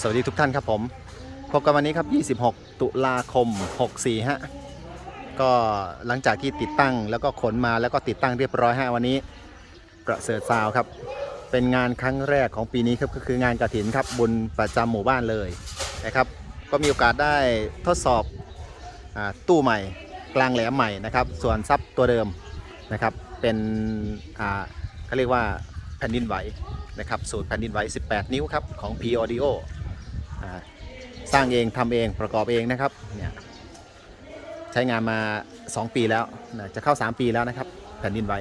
สวัสดีทุกท่านครับผม พบกันวันนี้ครับ 26 ตุลาคม 64 ฮะ ก็หลังจากที่ติดตั้งแล้วก็ขนมาแล้วก็ติดตั้งเรียบร้อยฮะวันนี้ ประเสริฐซาวครับ เป็นงานครั้งแรกของปีนี้ครับก็คืองานกระถินครับบุญประจำหมู่บ้านเลยนะครับ ก็มีโอกาสได้ทดสอบอตู้ใหม่กลางแหลมใหม่นะครับ ส่วนซับตัวเดิมนะครับ เป็นเขาเรียกว่าแผ่นดินไหวนะครับสูตรแผ่นดินไหว 18 นิ้วครับ ของ P Audio สร้างเองทำเองประกอบเองนะครับเนี่ยใช้งานมา 2 ปีแล้วนะจะเข้า 3 ปีแล้วนะครับแผ่นดินไหว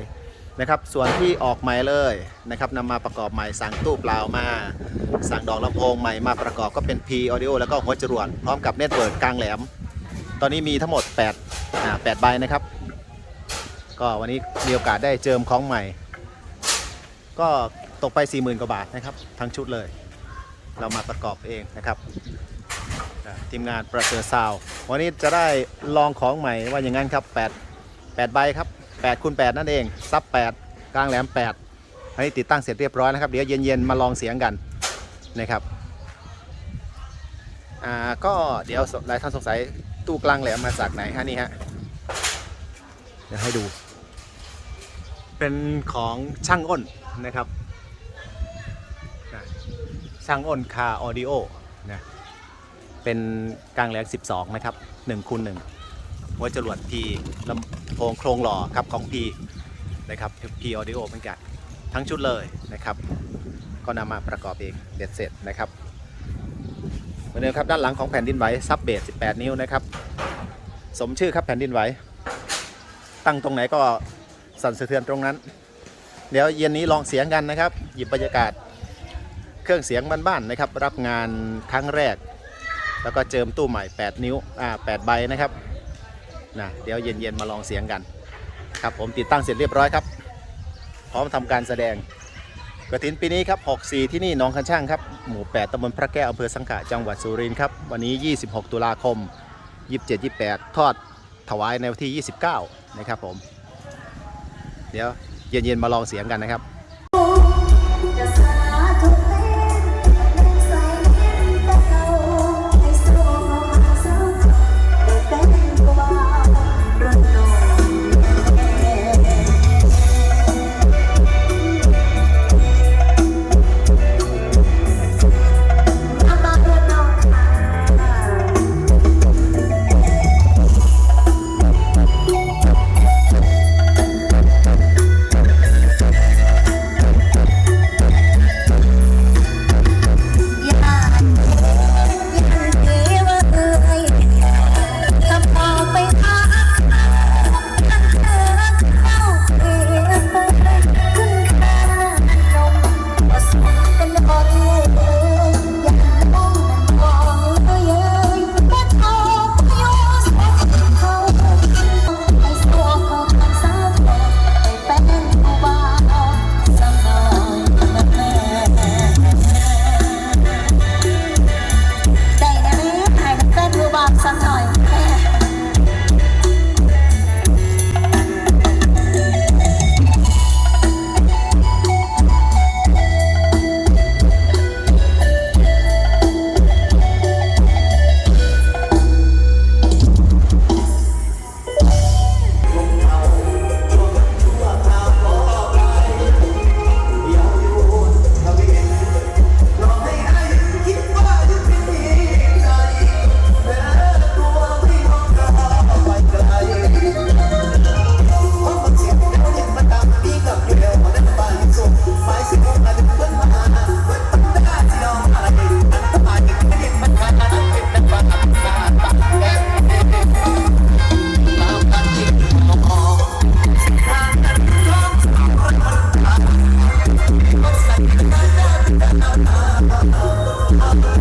นะครับส่วนที่ออกใหม่เลยนะครับนำมาประกอบใหม่สั่งตู้เปล่ามา สั่งดอกลำโพงใหม่มาประกอบก็เป็น P Audio แล้วก็หัวจรวดพร้อมกับเน็ตเวิร์กกลางแหลม ตอนนี้มีทั้งหมด8อ่า8ใบนะครับ ก็วันนี้มีโอกาสได้เจิมของใหม่ ก็ตกไป 40,000 กว่าบาทนะครับ ทั้งชุดเลย เรามาประกอบเองนะครับทีมงานประเสริฐซาววันนี้จะได้ลองของใหม่ว่าอย่างนั้นครับ8 8ใบครับ8คูณ8นั่นเองซับ 8 กลางแหลม 8 อันนี้ติดตั้งเสร็จเรียบร้อยนะครับ เดี๋ยวเย็นๆมาลองเสียงกันนะครับอ่าก็เดี๋ยวหลายท่านสงสัยตู้กลางแหลมมาจากไหนฮะนี่ฮะเดี๋ยวให้ดู เป็นของช่างอ้นนะครับ ช่างอ้นคาออดิโอนะเป็นกลางแหลม12 นะครับ1คูณ1หัวจรวด P ลำโพงโครงหล่อครับของ P นะครับ P Audio เหมือนกันทั้งชุดเลยนะครับ ก็นำมาประกอบเองเด็ดเสร็จนะครับเหมือนเดิมครับด้านหลังของแผ่นดินไหวซับเบส18 นิ้วนะครับ สมชื่อครับแผ่นดินไหวตั้งตรงไหนก็สั่นสะเทือนตรงนั้น เดี๋ยวเย็นนี้ลองเสียงกันนะครับ หยิบบรรยากาศ เครื่องเสียงบ้านๆนะครับ รับงานครั้งแรก แล้วก็เจิมตู้ใหม่ 8 นิ้วอ่า8ใบนะครับนะเดี๋ยวเย็นๆมาลองเสียงกัน ครับผมติดตั้งเสร็จเรียบร้อยครับ พร้อมทำการแสดงกระถินปีนี้ครับ 64 ที่นี่หนองคันช่างครับ หมู่ 8ตำบลพระแก้วอำเภอสังขะจังหวัดสุรินทร์ครับ วันนี้ 26 ตุลาคม 27 28 ทอดถวายในวันที่ 29 นะครับผม เดี๋ยวเย็นๆมาลองเสียงกันนะครับ Oh,